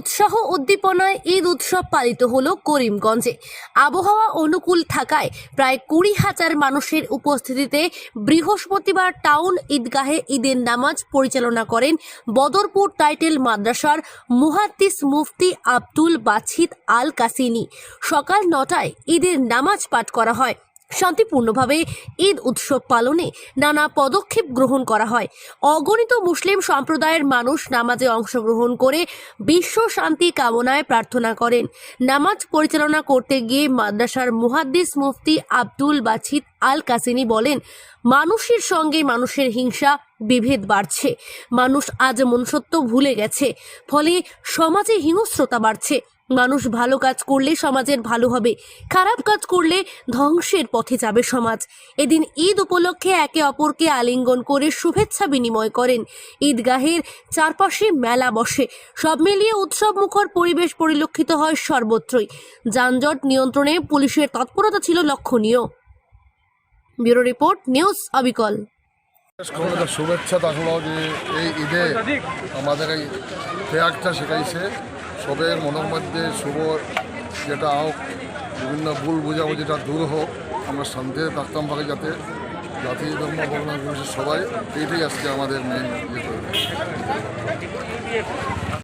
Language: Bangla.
উৎসাহ উদ্দীপনায় ঈদ উৎসব পালিত হলো করিমগঞ্জে। আবহাওয়া অনুকূল থাকায় প্রায় কুড়ি হাজার মানুষের উপস্থিতিতে বৃহস্পতিবার টাউন ঈদগাহে ঈদের নামাজ পরিচালনা করেন বদরপুর টাইটেল মাদ্রাসার মুহাদ্দিস মুফতি আব্দুল বাছিদ আল কাসিনি সকাল নটায় ঈদের নামাজ পাঠ করা হয়। শান্তিপূর্ণভাবে ঈদ উৎসব পালনে নানা পদক্ষেপ গ্রহণ করা হয়। অগণিত মুসলিম সম্প্রদায়ের মানুষ নামাজে অংশগ্রহণ করে বিশ্ব শান্তি কামনায় প্রার্থনা করেন। নামাজ পরিচালনা করতে গিয়ে মাদ্রাসার মুহাদ্দিস মুফতি আব্দুল বাছিদ আল কাসিনি বলেন, মানুষের সঙ্গে মানুষের হিংসা বিভেদ বাড়ছে। মানুষ আজ মনুষ্যত্ব ভুলে গেছে। ফলে সমাজে হিংস্রতা বাড়ছে। মানুষ ভালো কাজ করলে সমাজের ভালো হবে। খারাপ কাজ করলে ধ্বংসের পথে যাবে সমাজ। এদিন ঈদ উপলক্ষে একে অপরকে আলিঙ্গন করে শুভেচ্ছা বিনিময় করেন। ঈদগাহের চারপাশে মেলা বসে। সব মিলিয়ে উৎসব মুখর পরিবেশ পরিলক্ষিত হয় সর্বত্রই। যানজট নিয়ন্ত্রণে পুলিশের তৎপরতা ছিল লক্ষণীয়। ব্যুরো রিপোর্ট, নিউজ অবিকল। শুভেচ্ছা থাকল যে এই ঈদে আমাদের এই ফেয়ারটা শেখাইছে। সবের মনের মধ্যে শুভ যেটা হোক, বিভিন্ন ভুল বোঝাবুঝিটা দূর হোক, আমরা শান্তিতে থাকতাম ভাবে যাতে। জাতি, ধর্ম বর্ণনা সবাই, এইটাই আজকে আমাদের মেন ইয়ে